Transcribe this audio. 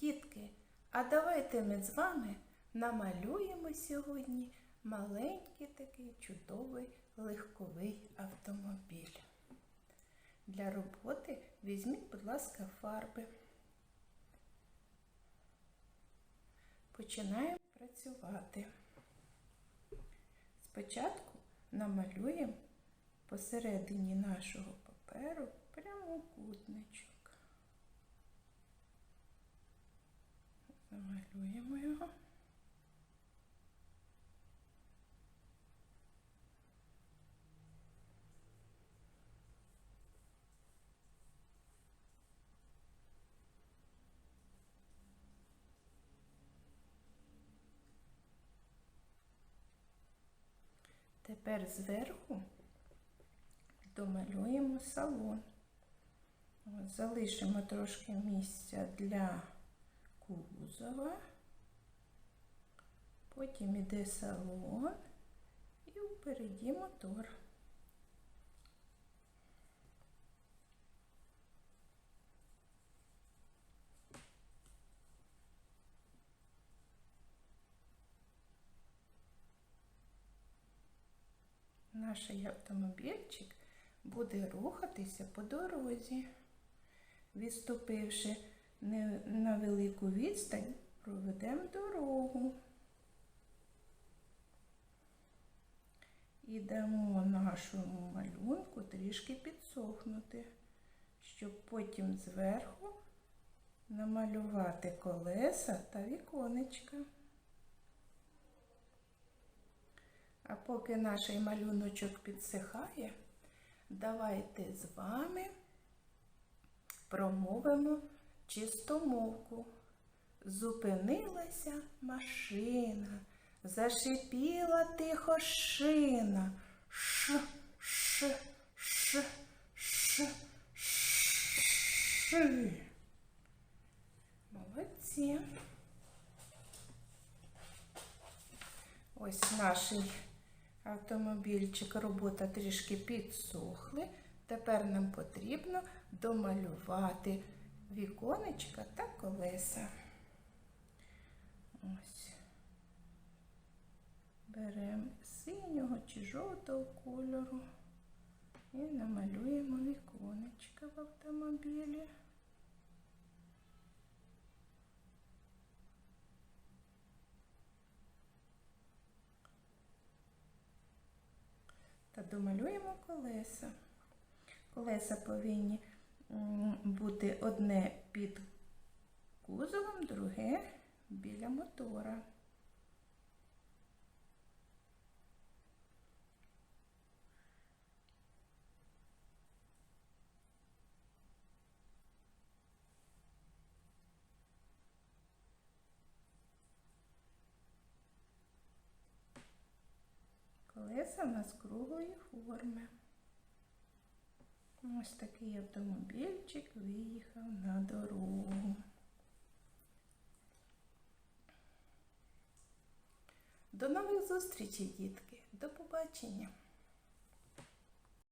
Дітки, а давайте ми з вами намалюємо сьогодні маленький такий чудовий легковий автомобіль. Для роботи візьміть, будь ласка, фарби. Починаємо працювати. Спочатку намалюємо посередині нашого паперу прямокутничок. Замалюємо його. Тепер зверху домалюємо салон. Залишимо трошки місця для кузова. Потім іде салон і впереді мотор. Наш автомобільчик буде рухатися по дорозі. Відступивши на велику відстань, проведемо дорогу. І дамо нашому малюнку трішки підсохнути, щоб потім зверху намалювати колеса та віконечка. А поки наш малюночок підсихає, давайте з вами промовимо чистомовку. Зупинилася машина, зашипіла тихо шина. Ш, ш, ш, ш, ш. Молодці. Ось наш автомобільчик, робота трішки підсохли. Тепер нам потрібно домалювати віконечка та колеса. Ось. Беремо синього чи жовтого кольору і намалюємо віконечка в автомобілі. Та домалюємо колеса. Колеса повинні бути одне під кузовом, друге біля мотора. Колеса у нас круглої форми. Ось такий автомобільчик виїхав на дорогу. До нових зустрічей, дітки. До побачення!